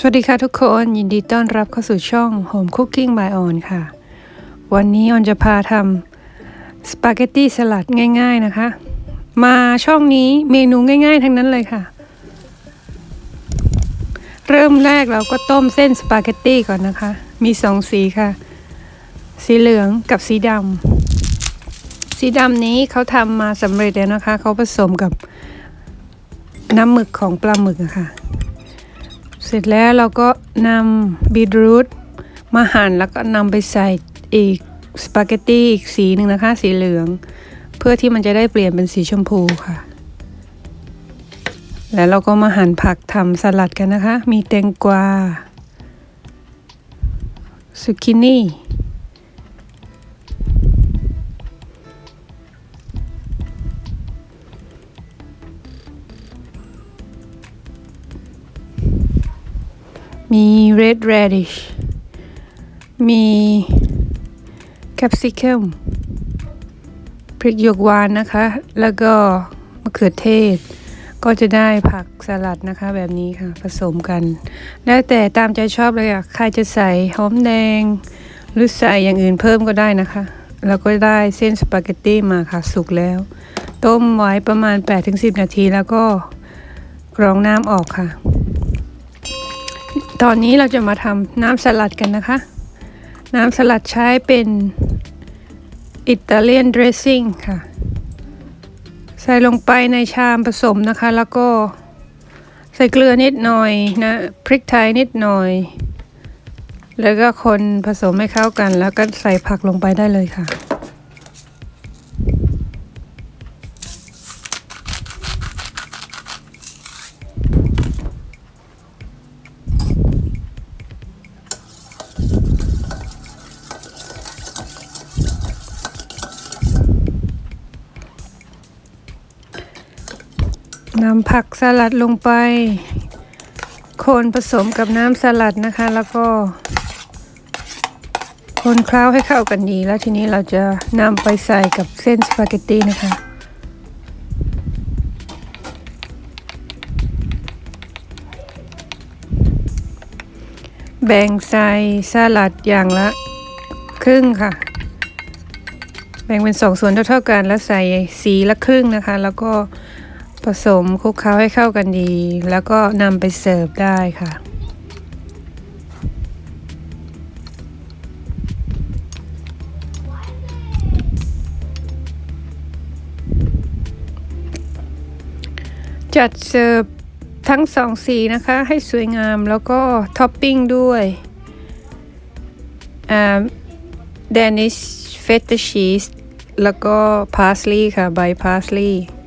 สวัสดีค่ะทุกคน ยินดีต้อนรับเข้าสู่ช่อง Home Cooking by On ค่ะ วันนี้ออนจะพาทำสปาเกตตี้สลัดง่าย ๆนะคะ มาช่องนี้เมนูง่าย ๆ ทั้งนั้นเลยค่ะ เริ่มแรกเราก็ต้มเส้นสปาเกตตี้ก่อนนะคะ มีสองสีค่ะ สีเหลืองกับสีดำสีดำนี้เขาทำมาสำเร็จแล้วนะคะ เขาผสมกับน้ำหมึกของปลาหมึกอะค่ะ เสร็จแล้วเราก็นำบีทรูทมาหั่นแล้วก็นำไปใส่อีกสปาเกตตี้อีกสีหนึ่งนะคะ สีเหลือง เพื่อที่มันจะได้เปลี่ยนเป็นสีชมพูค่ะ แล้วเราก็มาหั่นผักทำสลัดกันนะคะ มีแตงกวาซุ มี red radish มี capsicum พริกหยวกหวานนะคะ แล้วก็มะเขือเทศ ก็จะได้ผักสลัดนะคะแบบนี้ค่ะผสมกัน แล้วแต่ตามใจชอบเลยอะใครจะใส่หอมแดง หรือใส่อย่างอื่นเพิ่มก็ได้นะคะ แล้วก็ได้เส้นสปาเกตตี้มาค่ะสุกแล้ว ต้มไว้ประมาณ 8-10 นาทีแล้วก็กรองน้ำออกค่ะ ตอนนี้เราจะมาทำน้ำสลัดกันนะคะ น้ำสลัดใช้เป็นอิตาเลียนเดรสซิ่งค่ะ ใส่ลงไปในชามผสมนะคะ แล้วก็ใส่เกลือนิดหน่อยนะพริกไทยนิดหน่อย แล้วก็คนผสมให้เข้ากัน แล้วก็ใส่ผักลงไปได้เลยค่ะ นำผักสลัดลงไป คนผสมกับน้ำสลัดนะคะ แล้วก็ คนเคล้าให้เข้ากันดีแล้วทีนี้เราจะนำไปใส่กับเส้นสปาเกตตีนะคะแบ่งใส่สลัดอย่างละครึ่งค่ะ แบ่งเป็นสองส่วนเท่าๆกันแล้วใส่สีละครึ่งนะคะ แล้วก็ ผสมคลุกเคล้าให้เข้ากันดี แล้วก็นำไปเสิร์ฟได้ค่ะ จัดเสิร์ฟทั้งสองสีนะคะ ให้สวยงามแล้วก็ท็อปปิ้งด้วยเดนิชเฟตชีสแล้วก็พาสลีย์ค่ะ ใบพาสลีย์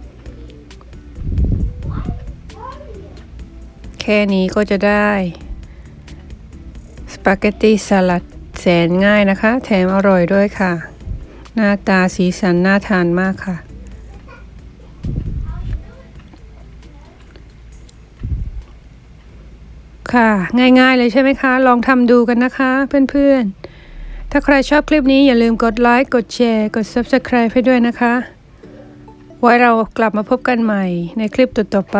แค่นี้ก็จะได้ สปาเกตตีสลัดแสนง่ายนะคะ แถมอร่อยด้วยค่ะ หน้าตาสีสันน่าทานมากค่ะ ค่ะ ง่ายๆเลยใช่ไหมคะ ลองทำดูกันนะคะเพื่อนๆ ถ้าใครชอบคลิปนี้อย่าลืมกดไลค์ กดแชร์ กด Subscribe ให้ด้วยนะคะ ไว้เรากลับมาพบกันใหม่ในคลิปต่อๆไป